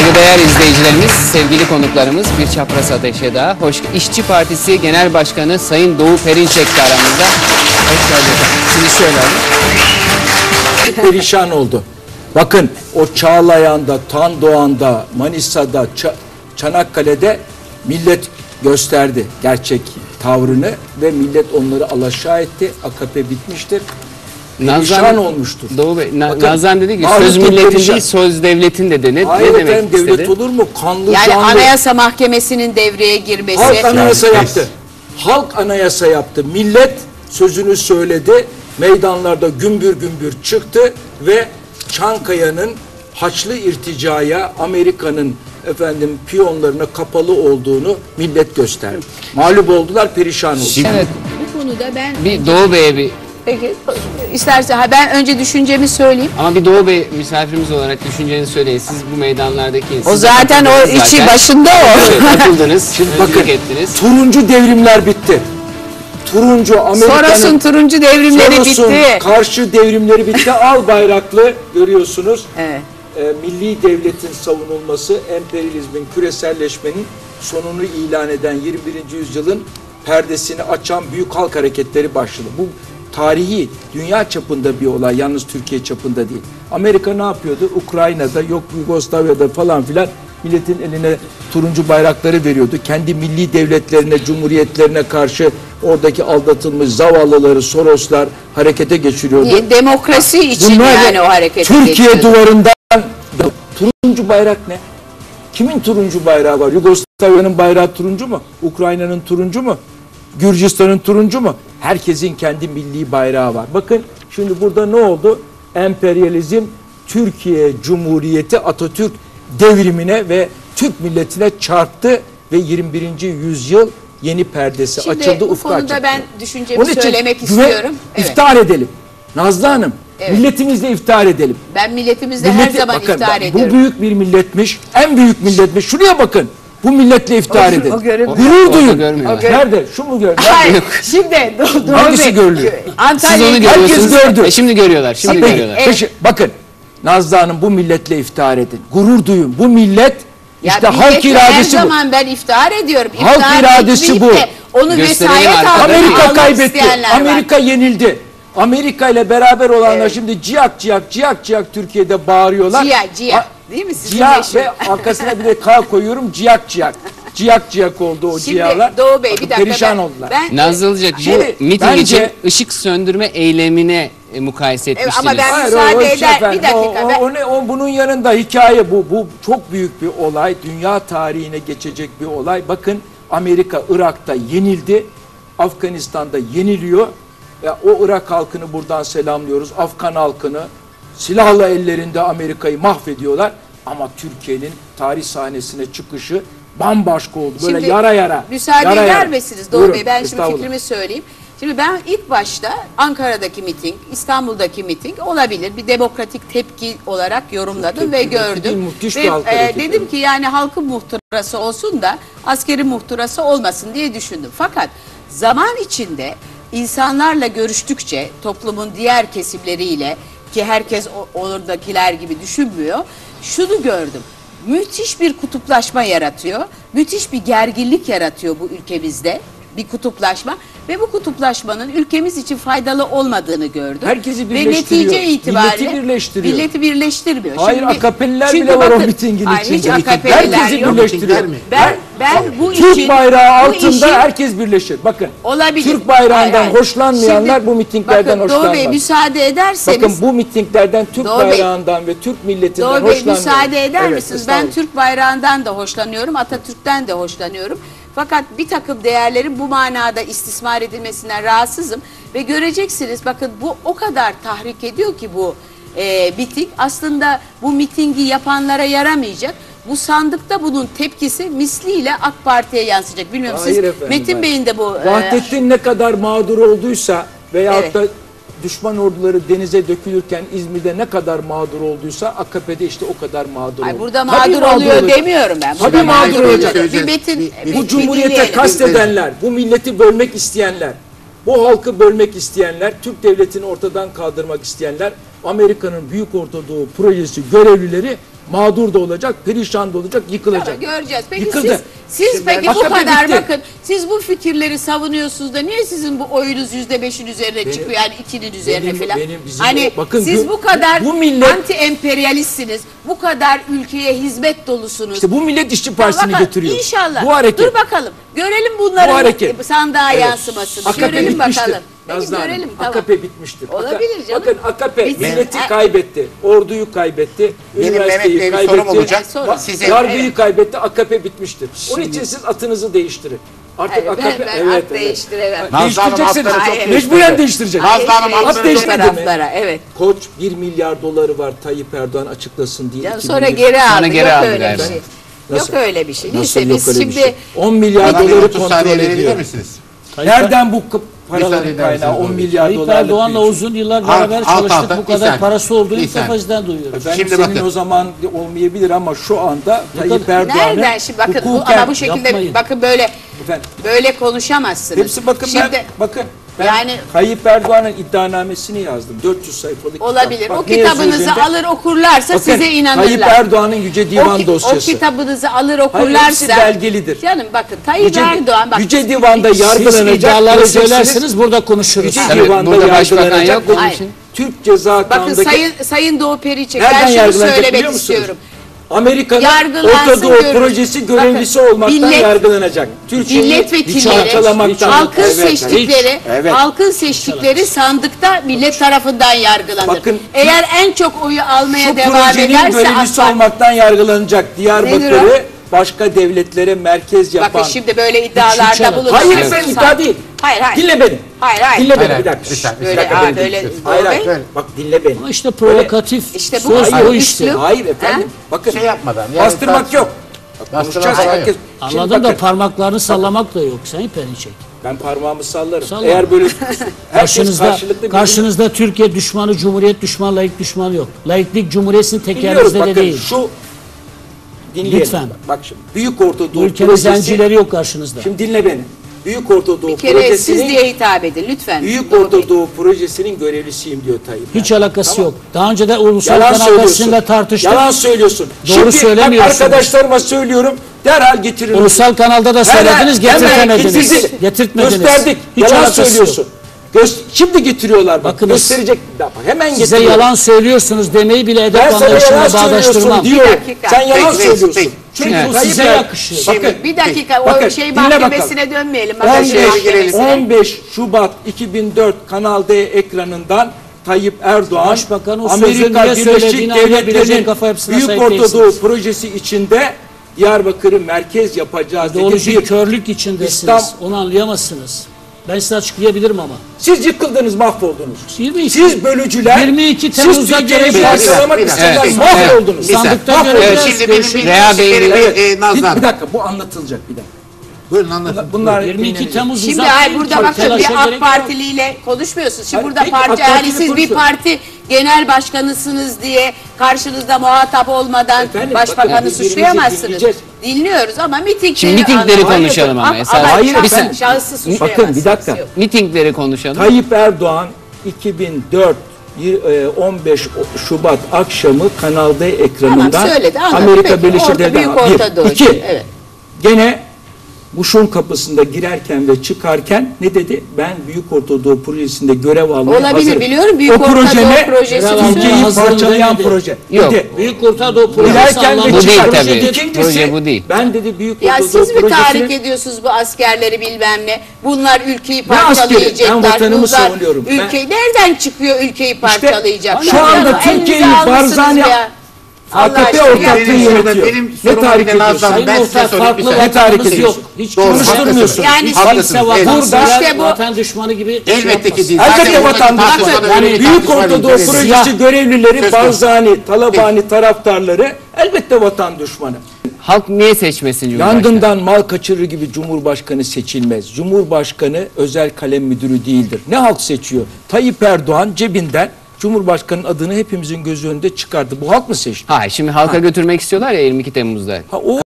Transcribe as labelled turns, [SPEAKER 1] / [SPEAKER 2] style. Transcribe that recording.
[SPEAKER 1] Saygıdeğer izleyicilerimiz, sevgili konuklarımız bir çapraz ateşe daha. Hoş, İşçi Partisi Genel Başkanı Sayın Doğu Perinçek de aramızda. Hoş geldiniz. Sizi şöyle
[SPEAKER 2] perişan oldu. Bakın o Çağlayan'da, Tandoğan'da, Manisa'da, Ça- Çanakkale'de millet gösterdi gerçek tavrını ve millet onları alaşağı etti. AKP bitmiştir. Perişan olmuştur.
[SPEAKER 1] Doğu Bey, Na-
[SPEAKER 2] Bakın,
[SPEAKER 1] Nazan dedi ki söz milletin değil söz devletin de dedi.
[SPEAKER 2] Hayır
[SPEAKER 1] ne demek
[SPEAKER 2] efendim devlet
[SPEAKER 1] istedi?
[SPEAKER 2] olur mu? Kanlı
[SPEAKER 3] Yani
[SPEAKER 2] canlı.
[SPEAKER 3] Anayasa Mahkemesi'nin devreye girmesi.
[SPEAKER 2] Halk anayasa
[SPEAKER 1] Yani-
[SPEAKER 2] yaptı. Halk anayasa yaptı. Millet sözünü söyledi. Meydanlarda gümbür gümbür çıktı ve Çankaya'nın Haçlı irticaya Amerika'nın efendim piyonlarına kapalı olduğunu millet gösterdi. Mağlup oldular, perişan oldular.
[SPEAKER 1] Evet,
[SPEAKER 3] Bu konuda ben
[SPEAKER 1] bir Doğu Bey'e bir
[SPEAKER 3] peki istersen ha ben önce düşüncemi söyleyeyim.
[SPEAKER 1] ama bir Doğu Bey misafirimiz olarak düşüncenizi söyleyin. Siz bu meydanlardaki siz
[SPEAKER 3] O
[SPEAKER 1] de
[SPEAKER 3] zaten o
[SPEAKER 1] katıldınız
[SPEAKER 3] içi
[SPEAKER 1] zaten.
[SPEAKER 3] başında o.
[SPEAKER 1] Evet, katıldınız. Şimdi
[SPEAKER 2] Bakın
[SPEAKER 1] ettiniz.
[SPEAKER 2] turuncu devrimler bitti. Turuncu Amerika'nın
[SPEAKER 3] Soros'un turuncu devrimleri
[SPEAKER 2] Soros'un
[SPEAKER 3] bitti.
[SPEAKER 2] karşı devrimleri bitti. Al bayraklı görüyorsunuz.
[SPEAKER 3] Evet.
[SPEAKER 2] e, milli devletin savunulması, emperyalizmin, küreselleşmenin sonunu ilan eden 21. yüzyılın perdesini açan büyük halk hareketleri başladı. Bu tarihi, dünya çapında bir olay, yalnız Türkiye çapında değil. Amerika ne yapıyordu? Ukrayna'da, yok Yugoslavya'da falan filan milletin eline turuncu bayrakları veriyordu. Kendi milli devletlerine, cumhuriyetlerine karşı oradaki aldatılmış zavallıları, Soroslar harekete geçiriyordu.
[SPEAKER 3] Demokrasi için
[SPEAKER 2] Bunlar
[SPEAKER 3] yani o hareketi
[SPEAKER 2] Türkiye
[SPEAKER 3] geçiyordu.
[SPEAKER 2] duvarından turuncu bayrak ne? Kimin turuncu bayrağı var? Yugoslavya'nın bayrağı turuncu mu? Ukrayna'nın turuncu mu? Gürcistan'ın turuncu mu? Herkesin kendi milli bayrağı var. Bakın şimdi burada ne oldu? Emperyalizm Türkiye Cumhuriyeti Atatürk devrimine ve Türk milletine çarptı ve 21. yüzyıl yeni perdesi
[SPEAKER 3] Şimdi
[SPEAKER 2] açıldı,
[SPEAKER 3] bu
[SPEAKER 2] ufka
[SPEAKER 3] konuda
[SPEAKER 2] açıldı.
[SPEAKER 3] ben düşüncemi
[SPEAKER 2] Onun için
[SPEAKER 3] söylemek istiyorum. Evet.
[SPEAKER 2] İftihar edelim. Nazlı Hanım,
[SPEAKER 3] Evet.
[SPEAKER 2] milletimizle iftihar edelim.
[SPEAKER 3] Ben milletimizde her
[SPEAKER 2] Milleti-
[SPEAKER 3] zaman
[SPEAKER 2] bakın,
[SPEAKER 3] iftihar ediyorum.
[SPEAKER 2] Bu büyük bir milletmiş. En büyük milletmiş. Şuraya bakın. Bu milletle iftihar edin.
[SPEAKER 3] o görünmüyor.
[SPEAKER 2] Gurur duyun.
[SPEAKER 1] görmüyorlar.
[SPEAKER 3] O gör-
[SPEAKER 2] Nerede? Şu mu gör?
[SPEAKER 3] Hayır, şimdi Do- Doğu
[SPEAKER 2] Hangisi
[SPEAKER 3] Bey,
[SPEAKER 2] görülüyor?
[SPEAKER 3] Antalya,
[SPEAKER 1] Siz onu
[SPEAKER 2] Herkes
[SPEAKER 1] görüyorsunuz.
[SPEAKER 2] gördü.
[SPEAKER 1] E şimdi görüyorlar. Şimdi
[SPEAKER 2] Peki,
[SPEAKER 1] görüyorlar.
[SPEAKER 2] peki, bakın. Nazlı Hanım bu milletle iftihar edin. Gurur duyun. Bu millet
[SPEAKER 3] Ya
[SPEAKER 2] işte halk
[SPEAKER 3] milletle Her
[SPEAKER 2] iradesi bu.
[SPEAKER 3] zaman ben iftihar ediyorum.
[SPEAKER 2] Halk
[SPEAKER 3] İftihar
[SPEAKER 2] iradesi
[SPEAKER 3] etmeyip
[SPEAKER 2] bu.
[SPEAKER 3] de Onu vesayet altına
[SPEAKER 2] Amerika
[SPEAKER 3] almak
[SPEAKER 2] kaybetti.
[SPEAKER 3] isteyenler var.
[SPEAKER 2] Amerika yenildi. Amerika ile beraber olanlar
[SPEAKER 3] Evet.
[SPEAKER 2] şimdi ciyak ciyak ciyak ciyak Türkiye'de bağırıyorlar.
[SPEAKER 3] Cia.
[SPEAKER 2] Ha-
[SPEAKER 3] Değil mi? Sizin
[SPEAKER 2] Ciyak
[SPEAKER 3] meşhur.
[SPEAKER 2] ve arkasına bir de K koyuyorum ciyak ciyak. Ciyak ciyak oldu o
[SPEAKER 3] Şimdi
[SPEAKER 2] ciyalar.
[SPEAKER 3] Doğu Bey bir dakika.
[SPEAKER 2] Perişan
[SPEAKER 3] ben,
[SPEAKER 2] oldular.
[SPEAKER 3] Ben,
[SPEAKER 1] Nazlıcık bu
[SPEAKER 2] Şimdi
[SPEAKER 1] miting
[SPEAKER 2] bence-
[SPEAKER 1] için ışık söndürme eylemine e, mukayese
[SPEAKER 3] Evet,
[SPEAKER 1] etmiştiniz.
[SPEAKER 3] ama ben-
[SPEAKER 2] Hayır,
[SPEAKER 3] müsaade
[SPEAKER 2] o- o şey efendim,
[SPEAKER 3] bir dakika,
[SPEAKER 2] O,
[SPEAKER 3] ben-
[SPEAKER 2] o, o ne, o bunun yanında hikaye bu. Bu çok büyük bir olay. Dünya tarihine geçecek bir olay. Bakın Amerika Irak'ta yenildi. Afganistan'da yeniliyor. Ya, o Irak halkını buradan selamlıyoruz. Afgan halkını silahla ellerinde Amerika'yı mahvediyorlar. Ama Türkiye'nin tarih sahnesine çıkışı bambaşka oldu. Böyle
[SPEAKER 3] Şimdi
[SPEAKER 2] yara yara.
[SPEAKER 3] Müsaade
[SPEAKER 2] yara
[SPEAKER 3] eder misiniz Doğu
[SPEAKER 2] Buyurun,
[SPEAKER 3] Bey? Ben şimdi fikrimi söyleyeyim. Şimdi ben ilk başta Ankara'daki miting, İstanbul'daki miting olabilir. Bir demokratik tepki olarak yorumladım ve
[SPEAKER 2] tepki değil,
[SPEAKER 3] gördüm.
[SPEAKER 2] müthiş
[SPEAKER 3] ve e, dedim ki yani halkın muhtırası olsun da askeri muhtırası olmasın diye düşündüm. Fakat zaman içinde insanlarla görüştükçe toplumun diğer kesimleriyle ki herkes oradakiler gibi düşünmüyor. Şunu gördüm. Müthiş bir kutuplaşma yaratıyor. Müthiş bir gerginlik yaratıyor bu ülkemizde. Bir kutuplaşma ve bu kutuplaşmanın ülkemiz için faydalı olmadığını gördüm.
[SPEAKER 2] Herkesi
[SPEAKER 3] Ve
[SPEAKER 2] birleştiriyor.
[SPEAKER 3] netice itibariyle
[SPEAKER 2] Milleti birleştiriyor.
[SPEAKER 3] Milleti birleştirmiyor.
[SPEAKER 2] Hayır, AKP'liler
[SPEAKER 3] çünkü
[SPEAKER 2] bile var o
[SPEAKER 3] bakın-
[SPEAKER 2] mitingin
[SPEAKER 3] Hayır, hiç
[SPEAKER 2] içinde.
[SPEAKER 3] AKP'liler
[SPEAKER 2] Herkesi
[SPEAKER 3] yok.
[SPEAKER 2] birleştiriyor.
[SPEAKER 3] Ben ben bu
[SPEAKER 2] Türk
[SPEAKER 3] işin
[SPEAKER 2] bayrağı altında
[SPEAKER 3] işin-
[SPEAKER 2] herkes birleşir. Bakın.
[SPEAKER 3] olabilir.
[SPEAKER 2] Türk bayrağından
[SPEAKER 3] Hayır, hayır.
[SPEAKER 2] hoşlanmayanlar
[SPEAKER 3] Şimdi,
[SPEAKER 2] bu mitinglerden
[SPEAKER 3] bakın, Doğu Bey
[SPEAKER 2] hoşlanmaz.
[SPEAKER 3] müsaade ederseniz
[SPEAKER 2] Bakın bu mitinglerden Türk
[SPEAKER 3] Doğu Bey-
[SPEAKER 2] bayrağından ve Türk milletinden
[SPEAKER 3] Doğru Bey
[SPEAKER 2] hoşlanmıyorum.
[SPEAKER 3] müsaade eder
[SPEAKER 2] Evet,
[SPEAKER 3] misiniz? Ben. Türk bayrağından da hoşlanıyorum, Atatürk'ten de hoşlanıyorum. Fakat bir takım değerlerin bu manada istismar edilmesinden rahatsızım. Ve göreceksiniz bakın bu o kadar tahrik ediyor ki bu e, miting. Aslında bu mitingi yapanlara yaramayacak. Bu sandıkta bunun tepkisi misliyle AK Parti'ye yansıyacak. Bilmiyorum
[SPEAKER 2] Hayır
[SPEAKER 3] siz
[SPEAKER 2] efendim,
[SPEAKER 3] Metin. Bey'in de bu... e,
[SPEAKER 2] Vahdettin ne kadar mağdur olduysa veyahut
[SPEAKER 3] Evet.
[SPEAKER 2] da düşman orduları denize dökülürken İzmir'de ne kadar mağdur olduysa AKP'de işte o kadar mağdur
[SPEAKER 3] Ay
[SPEAKER 2] oldu.
[SPEAKER 3] burada
[SPEAKER 2] Tabii
[SPEAKER 3] mağdur oluyor
[SPEAKER 2] olacak.
[SPEAKER 3] demiyorum ben.
[SPEAKER 2] Tabii
[SPEAKER 3] Burada
[SPEAKER 2] mağdur olacak.
[SPEAKER 3] Bir Metin, bir-
[SPEAKER 2] Bu
[SPEAKER 3] bir
[SPEAKER 2] cumhuriyete
[SPEAKER 3] dinleyelim.
[SPEAKER 2] kastedenler, bu milleti bölmek isteyenler, bu halkı bölmek isteyenler, Türk devletini ortadan kaldırmak isteyenler, Amerika'nın Büyük Orta Doğu projesi görevlileri Mağdur da olacak, perişan da olacak, yıkılacak.
[SPEAKER 3] Tamam, göreceğiz. Peki
[SPEAKER 2] Yıkıldı.
[SPEAKER 3] siz siz
[SPEAKER 2] Şimdi
[SPEAKER 3] peki bu kadar
[SPEAKER 2] bitti.
[SPEAKER 3] bakın siz bu fikirleri savunuyorsunuz da niye sizin bu oyunuz yüzde beşin üzerine
[SPEAKER 2] Benim-
[SPEAKER 3] çıkıyor yani ikinin üzerine
[SPEAKER 2] benim-
[SPEAKER 3] falan.
[SPEAKER 2] benim bizim
[SPEAKER 3] hani
[SPEAKER 2] bakın
[SPEAKER 3] siz
[SPEAKER 2] bu-
[SPEAKER 3] kadar
[SPEAKER 2] bu millet-
[SPEAKER 3] anti emperyalistsiniz. Bu kadar ülkeye hizmet dolusunuz.
[SPEAKER 2] İşte bu Millet İşçi Partisi'ni
[SPEAKER 3] bakalım,
[SPEAKER 2] götürüyor.
[SPEAKER 3] İnşallah.
[SPEAKER 2] Bu hareket.
[SPEAKER 3] Dur bakalım. Görelim bunların
[SPEAKER 2] Bu hareket.
[SPEAKER 3] sandığa
[SPEAKER 2] Evet.
[SPEAKER 3] yansımasını.
[SPEAKER 2] AKP
[SPEAKER 3] Görelim
[SPEAKER 2] bitmiştir.
[SPEAKER 3] bakalım.
[SPEAKER 2] Nazlı Hanım,
[SPEAKER 3] görelim tamam.
[SPEAKER 2] AKP bitmiştir.
[SPEAKER 3] Olabilir
[SPEAKER 2] Bakın-
[SPEAKER 3] canım.
[SPEAKER 2] Bakın AKP
[SPEAKER 3] Bitsin.
[SPEAKER 2] milleti
[SPEAKER 3] Ha.
[SPEAKER 2] kaybetti. Orduyu kaybetti.
[SPEAKER 4] Benim
[SPEAKER 2] üniversiteyi
[SPEAKER 4] Mehmet Bey'e bir
[SPEAKER 2] kaybetti.
[SPEAKER 4] sorum olacak.
[SPEAKER 3] Sonra.
[SPEAKER 4] Sizin
[SPEAKER 2] Yargıyı
[SPEAKER 3] Evet.
[SPEAKER 2] kaybetti. AKP bitmiştir. Onun için siz atınızı değiştirin. Artık
[SPEAKER 3] Hayır, ben-
[SPEAKER 2] AKP
[SPEAKER 3] ben at değiştiremem.
[SPEAKER 4] Nazlı Hanım
[SPEAKER 2] Değiştireceksiniz.
[SPEAKER 4] atları
[SPEAKER 3] çok
[SPEAKER 2] Mecburen
[SPEAKER 4] değiştirdi.
[SPEAKER 2] değiştirecek.
[SPEAKER 4] Nazlı Hanım
[SPEAKER 3] Ay,
[SPEAKER 4] atları
[SPEAKER 2] At
[SPEAKER 3] şey,
[SPEAKER 2] değiştirdi mi?
[SPEAKER 3] taraflara, Evet.
[SPEAKER 2] Koç 1 milyar doları var Tayyip Erdoğan açıklasın diye.
[SPEAKER 3] Ya
[SPEAKER 2] 2000
[SPEAKER 3] sonra geri aldı.
[SPEAKER 1] Sonra geri
[SPEAKER 3] yok
[SPEAKER 1] aldı
[SPEAKER 3] öyle
[SPEAKER 1] galiba.
[SPEAKER 3] bir şey.
[SPEAKER 2] Nasıl?
[SPEAKER 3] Yok öyle bir şey.
[SPEAKER 2] Nasıl
[SPEAKER 3] Neyse
[SPEAKER 2] yok
[SPEAKER 3] biz
[SPEAKER 2] öyle bir
[SPEAKER 3] şimdi
[SPEAKER 2] şey? 10 milyar
[SPEAKER 4] Bana bir
[SPEAKER 2] doları
[SPEAKER 4] 30
[SPEAKER 2] kontrol
[SPEAKER 4] saniye verebilir
[SPEAKER 2] ediyor.
[SPEAKER 4] misiniz?
[SPEAKER 2] Nereden bu kı-
[SPEAKER 4] Müsaade
[SPEAKER 2] paraların kaynağı 10
[SPEAKER 4] olur.
[SPEAKER 2] milyar
[SPEAKER 5] Tayyip
[SPEAKER 2] dolarlık
[SPEAKER 5] Erdoğan'la
[SPEAKER 2] bir-
[SPEAKER 5] uzun yıllar beraber
[SPEAKER 4] alt
[SPEAKER 5] çalıştık.
[SPEAKER 4] alta,
[SPEAKER 5] Bu kadar
[SPEAKER 4] saniye,
[SPEAKER 5] parası olduğunu ilk defa sizden duyuyorum.
[SPEAKER 2] Efendim
[SPEAKER 4] Şimdi
[SPEAKER 2] senin
[SPEAKER 4] bakın.
[SPEAKER 2] o zaman olmayabilir ama şu anda Tayyip Erdoğan'ın
[SPEAKER 3] Nereden şimdi bakın bu, ama bu şekilde
[SPEAKER 5] yapmayın.
[SPEAKER 3] bakın böyle
[SPEAKER 2] Efendim,
[SPEAKER 3] böyle konuşamazsınız.
[SPEAKER 2] hepsi bakın
[SPEAKER 3] şimdi
[SPEAKER 2] ben bakın ben
[SPEAKER 3] Yani-
[SPEAKER 2] Tayyip Erdoğan'ın iddianamesini yazdım. 400 sayfalık kitap.
[SPEAKER 3] olabilir.
[SPEAKER 2] Bak
[SPEAKER 3] o
[SPEAKER 2] üzerinde?
[SPEAKER 3] alır okurlarsa
[SPEAKER 2] Bakın,
[SPEAKER 3] size inanırlar.
[SPEAKER 2] Tayyip Erdoğan'ın Yüce Divan
[SPEAKER 3] o, ki-
[SPEAKER 2] dosyası.
[SPEAKER 3] o kitabınızı alır okurlarsa
[SPEAKER 2] belgelidir.
[SPEAKER 3] Canım bakın Tayyip
[SPEAKER 2] Yüce,
[SPEAKER 3] Erdoğan bak
[SPEAKER 2] Yüce Divan'da
[SPEAKER 5] Siz
[SPEAKER 2] yargılanacak.
[SPEAKER 5] iddiaları
[SPEAKER 2] göreceksiniz.
[SPEAKER 5] söylersiniz burada konuşuruz.
[SPEAKER 2] Yüce
[SPEAKER 1] Tabii,
[SPEAKER 2] Divan'da
[SPEAKER 1] burada
[SPEAKER 2] yargılanacak.
[SPEAKER 1] yok.
[SPEAKER 2] Türk Ceza
[SPEAKER 3] bakın
[SPEAKER 2] Kanunu'ndaki
[SPEAKER 3] Sayın Sayın Doğu Perinçek
[SPEAKER 2] nereden
[SPEAKER 3] ben şunu söylemek istiyorum.
[SPEAKER 2] Amerika'nın Orta Doğu
[SPEAKER 3] görürüz.
[SPEAKER 2] projesi
[SPEAKER 3] Bakın,
[SPEAKER 2] görevlisi olmaktan
[SPEAKER 3] millet-
[SPEAKER 2] yargılanacak. Türkiye'yi
[SPEAKER 3] Milletvekilleri, halkın
[SPEAKER 2] Evet,
[SPEAKER 3] seçtikleri,
[SPEAKER 2] evet.
[SPEAKER 3] halkın seçtikleri sandıkta millet tarafından yargılanır.
[SPEAKER 2] Bakın,
[SPEAKER 3] Eğer en çok oyu almaya
[SPEAKER 2] Şu
[SPEAKER 3] devam
[SPEAKER 2] projenin
[SPEAKER 3] ederse
[SPEAKER 2] görevlisi
[SPEAKER 3] AK Parti-
[SPEAKER 2] olmaktan yargılanacak. Diyarbakır'ı başka devletlere merkez yapan.
[SPEAKER 3] Bakın şimdi böyle iddialarda bulunursanız.
[SPEAKER 2] Hayır efendim iddia değil.
[SPEAKER 3] Hayır hayır.
[SPEAKER 2] Dinle beni.
[SPEAKER 3] Hayır, hayır.
[SPEAKER 2] Dinle beni
[SPEAKER 4] Hayır,
[SPEAKER 2] bir dakika.
[SPEAKER 4] hayır. Bir saniye,
[SPEAKER 3] Böyle,
[SPEAKER 4] bir dakika,
[SPEAKER 3] aa, böyle.
[SPEAKER 2] Hayır hayır.
[SPEAKER 3] Bey.
[SPEAKER 2] Bak dinle beni.
[SPEAKER 5] Ama işte provokatif
[SPEAKER 3] İşte bu
[SPEAKER 5] söz
[SPEAKER 3] hayır,
[SPEAKER 5] o işte.
[SPEAKER 2] Hayır efendim.
[SPEAKER 3] Ha?
[SPEAKER 2] Bakın.
[SPEAKER 4] Şey yapmadan, yani
[SPEAKER 2] bastırmak yok.
[SPEAKER 4] Bastırmak
[SPEAKER 2] Konuşacağız herkes.
[SPEAKER 5] Anladım da parmaklarını sallamak da yok Sayın Perinçek.
[SPEAKER 2] ben parmağımı sallarım.
[SPEAKER 5] Sallama.
[SPEAKER 2] Eğer böyle
[SPEAKER 5] Karşınızda, karşınızda Türkiye düşmanı, Cumhuriyet düşmanı, layık düşmanı yok. Laiklik Cumhuriyet'in tekerrüzde de değil.
[SPEAKER 2] şu dinleyelim.
[SPEAKER 5] Lütfen.
[SPEAKER 2] Bak şimdi Büyük Orta
[SPEAKER 5] Bu
[SPEAKER 2] Doğu
[SPEAKER 5] ülkenin
[SPEAKER 2] projesi.
[SPEAKER 5] zencileri yok karşınızda.
[SPEAKER 2] Şimdi dinle beni. Büyük Orta Doğu
[SPEAKER 3] Bir kere siz
[SPEAKER 2] projesinin
[SPEAKER 3] diye hitap edin lütfen.
[SPEAKER 2] Büyük
[SPEAKER 3] Doğu Bey.
[SPEAKER 2] Orta Doğu projesinin görevlisiyim diyor Tayyip.
[SPEAKER 5] Hiç
[SPEAKER 2] Erdoğan.
[SPEAKER 5] alakası
[SPEAKER 2] Tamam.
[SPEAKER 5] yok. Daha önce de ulusal
[SPEAKER 2] Yalan söylüyorsun.
[SPEAKER 5] sizinle tartıştık.
[SPEAKER 2] Yalan söylüyorsun.
[SPEAKER 5] Doğru
[SPEAKER 2] Şimdi bak
[SPEAKER 5] söylemiyorsunuz.
[SPEAKER 2] arkadaşlarıma söylüyorum. Derhal getirin.
[SPEAKER 5] Ulusal kanalda da söylediniz,
[SPEAKER 2] Hemen- hemen
[SPEAKER 5] getirtemediniz.
[SPEAKER 2] getirdik.
[SPEAKER 5] Getirtmediniz.
[SPEAKER 2] Gösterdik.
[SPEAKER 5] Hiç
[SPEAKER 2] yalan
[SPEAKER 5] alakası
[SPEAKER 2] söylüyorsun. Göz, şimdi getiriyorlar bak.
[SPEAKER 5] Bakınız,
[SPEAKER 2] Gösterecek. Bak, hemen
[SPEAKER 5] Size yalan söylüyorsunuz demeyi bile edep
[SPEAKER 2] Ben sana yalan
[SPEAKER 5] anlayışına
[SPEAKER 2] söylüyorsun
[SPEAKER 5] bağdaştırmam.
[SPEAKER 2] diyor.
[SPEAKER 3] Bir dakika.
[SPEAKER 2] Sen yalan
[SPEAKER 4] Peki,
[SPEAKER 2] söylüyorsun.
[SPEAKER 4] peki.
[SPEAKER 2] Çünkü
[SPEAKER 5] Evet.
[SPEAKER 2] Tayyip
[SPEAKER 5] Size yakışıyor.
[SPEAKER 2] Bakın,
[SPEAKER 3] Bir dakika
[SPEAKER 2] bakın,
[SPEAKER 3] o şey
[SPEAKER 2] dinle bakalım.
[SPEAKER 3] mahkemesine dönmeyelim. Bakın
[SPEAKER 2] 15,
[SPEAKER 3] şey mahkemesine.
[SPEAKER 2] 15 Şubat 2004 Kanal D ekranından Tayyip Erdoğan
[SPEAKER 5] o sözü
[SPEAKER 2] Amerika Birleşik
[SPEAKER 5] söylediğini anlayabilecek
[SPEAKER 2] Devletleri'nin
[SPEAKER 5] kafa yapısına
[SPEAKER 2] Büyük
[SPEAKER 5] sahip
[SPEAKER 2] Orta
[SPEAKER 5] değilsiniz.
[SPEAKER 2] Doğu projesi içinde Diyarbakır'ı merkez yapacağız dedi.
[SPEAKER 5] Körlük içindesiniz.
[SPEAKER 2] İslam-
[SPEAKER 5] Onu anlayamazsınız. Ben size açıklayabilirim ama.
[SPEAKER 2] Siz yıkıldınız, mahvoldunuz.
[SPEAKER 5] 22
[SPEAKER 2] Siz bölücüler,
[SPEAKER 5] 22
[SPEAKER 2] siz
[SPEAKER 5] Temmuz'da
[SPEAKER 2] Türkiye'yi
[SPEAKER 5] göreceğiz.
[SPEAKER 2] parçalamak
[SPEAKER 4] Bir dakika,
[SPEAKER 2] isteyenler
[SPEAKER 1] bir dakika.
[SPEAKER 2] mahvoldunuz.
[SPEAKER 4] Bir saniye.
[SPEAKER 5] Sandıkta Görüşürüz.
[SPEAKER 1] Reha Bey'in-
[SPEAKER 4] bilgilerimi
[SPEAKER 2] Evet.
[SPEAKER 4] e,
[SPEAKER 2] bir,
[SPEAKER 4] Nazlı
[SPEAKER 2] bir
[SPEAKER 4] Hanım.
[SPEAKER 2] dakika bu anlatılacak bir dakika.
[SPEAKER 4] Buyurun anlatın.
[SPEAKER 2] Bunlar
[SPEAKER 5] 22
[SPEAKER 2] dinlenecek.
[SPEAKER 5] Temmuz
[SPEAKER 3] Şimdi
[SPEAKER 5] uzak
[SPEAKER 3] hayır
[SPEAKER 5] değil,
[SPEAKER 3] burada bakın bir AK. Partiliyle konuşmuyorsunuz. Şimdi
[SPEAKER 2] Hayır,
[SPEAKER 3] burada
[SPEAKER 2] peki, AK
[SPEAKER 3] parti yani
[SPEAKER 2] Partili
[SPEAKER 3] siz bir
[SPEAKER 2] konuşuyor.
[SPEAKER 3] parti genel başkanısınız diye karşınızda muhatap olmadan
[SPEAKER 2] Efendim,
[SPEAKER 3] başbakanı
[SPEAKER 2] bakın, birbirimizi
[SPEAKER 3] suçlayamazsınız.
[SPEAKER 2] dinleyeceğiz.
[SPEAKER 3] Dinliyoruz ama mitingleri
[SPEAKER 1] Şimdi mitingleri konuşalım ama
[SPEAKER 3] Ama-
[SPEAKER 1] esas.
[SPEAKER 2] Hayır
[SPEAKER 3] şahsı-
[SPEAKER 2] efendim.
[SPEAKER 3] şahsı suçlayamazsınız.
[SPEAKER 2] Bakın, bir dakika.
[SPEAKER 3] Yok.
[SPEAKER 1] Mitingleri konuşalım.
[SPEAKER 2] Tayyip Erdoğan 2004 y- e, 15 Şubat akşamı Kanal D ekranından
[SPEAKER 3] Tamam, söyledi.
[SPEAKER 2] Amerika
[SPEAKER 3] Peki,
[SPEAKER 2] Birleşik
[SPEAKER 3] Orta-
[SPEAKER 2] Devletleri'nden
[SPEAKER 3] Büyük Orta Doğu.
[SPEAKER 2] bir, iki,
[SPEAKER 3] Evet.
[SPEAKER 2] gene Muş'un kapısında girerken ve çıkarken ne dedi? Ben Büyük Orta Doğu projesinde görev almaya
[SPEAKER 3] Olabilir,
[SPEAKER 2] hazırım.
[SPEAKER 3] biliyorum. Büyük
[SPEAKER 2] o proje ne?
[SPEAKER 3] projesi
[SPEAKER 2] Türkiye'yi
[SPEAKER 5] hazırım
[SPEAKER 2] parçalayan
[SPEAKER 5] demedi.
[SPEAKER 2] proje.
[SPEAKER 1] Yok.
[SPEAKER 2] Dedi.
[SPEAKER 5] Büyük Orta Doğu projesi
[SPEAKER 2] Girerken ve.
[SPEAKER 1] Bu değil
[SPEAKER 2] çıkarken.
[SPEAKER 1] tabii.
[SPEAKER 2] İkincisi,
[SPEAKER 1] Proje bu değil.
[SPEAKER 2] Ben dedi Büyük
[SPEAKER 3] Ya
[SPEAKER 2] Orta
[SPEAKER 3] siz
[SPEAKER 2] Doğu
[SPEAKER 3] mi
[SPEAKER 2] projesini...
[SPEAKER 3] tahrik ediyorsunuz bu askerleri bilmem ne? Bunlar ülkeyi
[SPEAKER 2] Ne askeri?
[SPEAKER 3] parçalayacaklar.
[SPEAKER 2] Ben vatanımı
[SPEAKER 3] Bunlar
[SPEAKER 2] savunuyorum. Ben-
[SPEAKER 3] Ülkeyi nereden çıkıyor ülkeyi parçalayacaklar?
[SPEAKER 2] şu anda
[SPEAKER 3] Ya,
[SPEAKER 2] Türkiye'yi Barzani-
[SPEAKER 3] ya.
[SPEAKER 2] AKP ortaklığı yönetiyor.
[SPEAKER 4] benim
[SPEAKER 2] Ne
[SPEAKER 4] Nazlı
[SPEAKER 2] ediyorsun?
[SPEAKER 4] Ben size
[SPEAKER 5] farklı.
[SPEAKER 2] Ne
[SPEAKER 5] yok.
[SPEAKER 2] ediyorsun?
[SPEAKER 5] Hiç
[SPEAKER 4] Doğru,
[SPEAKER 5] konuşturmuyorsun.
[SPEAKER 3] Yani
[SPEAKER 4] Evet.
[SPEAKER 5] vatansever,
[SPEAKER 3] İşte bu-
[SPEAKER 5] vatan düşmanı gibi şey
[SPEAKER 4] Elbette ki değil.
[SPEAKER 2] Elbette
[SPEAKER 4] tartışmada
[SPEAKER 3] Bakın,
[SPEAKER 4] böyle bir
[SPEAKER 2] Büyük
[SPEAKER 4] tartışma
[SPEAKER 2] Orta
[SPEAKER 4] var.
[SPEAKER 2] Doğu
[SPEAKER 4] Evet.
[SPEAKER 2] projesi görevlileri. Barzani, Talabani taraftarları elbette vatan düşmanı.
[SPEAKER 1] Halk niye seçmesin Cumhurbaşkanı?
[SPEAKER 2] Yangından mal kaçırır gibi Cumhurbaşkanı seçilmez. Cumhurbaşkanı özel kalem müdürü değildir. Ne halk seçiyor? Tayyip Erdoğan cebinden Cumhurbaşkanı'nın adını hepimizin gözü önünde çıkardı. Bu halk mı seçti?
[SPEAKER 1] Hayır şimdi halka götürmek istiyorlar ya 22 Temmuz'da.
[SPEAKER 2] Ha, o